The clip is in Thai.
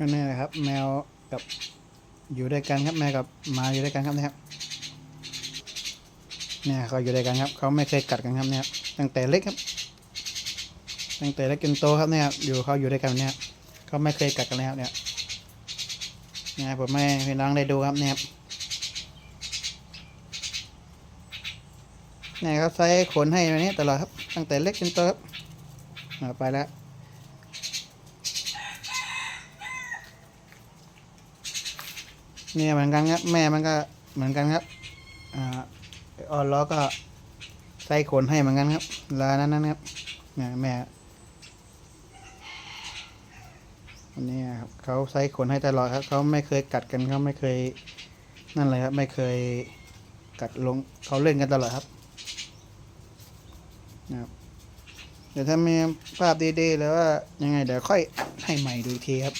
ก็นี่แหละครับ แมวกับอยู่ด้วยกันครับแมวกับหมาอยู่ด้วยกันครับนะครับเนี่ยเขาอยู่ด้วยกันครับ เขาไม่เคยกัดกันครับเนี่ยครับตั้งแต่เล็กครับ ตั้งแต่เล็กจนโตครับเนี่ยครับอยู่เขาอยู่ด้วยกันเนี่ยครับเขาไม่เคยกัดกันเลยครับเนี่ยเนี่ยผมไม่พี่น้องได้ดูครับเนี่ยครับเนี่ยเขาใส่ขนให้แบบนี้ตลอดครับ ตั้งแต่เล็กจนโตครับไปแล้ว เนี่ยเหมือนกันครับ แม่มันก็เหมือนกันครับอ่าออนล้อก็ใส่ขนให้เหมือนกันครับลานั้นนะครับเนี่ยแม่อันนี้ครับเขาใส่ขนให้ตลอดครับเขาไม่เคยกัดกันเขาไม่เคยนั่นเลยครับ ไม่เคยกัดลงเขาเล่นกันตลอดครับนะครับเดี๋ยวถ้ามีภาพดีๆหรือว่ายังไงเดี๋ยวค่อยให้ใหม่ดูทีครับ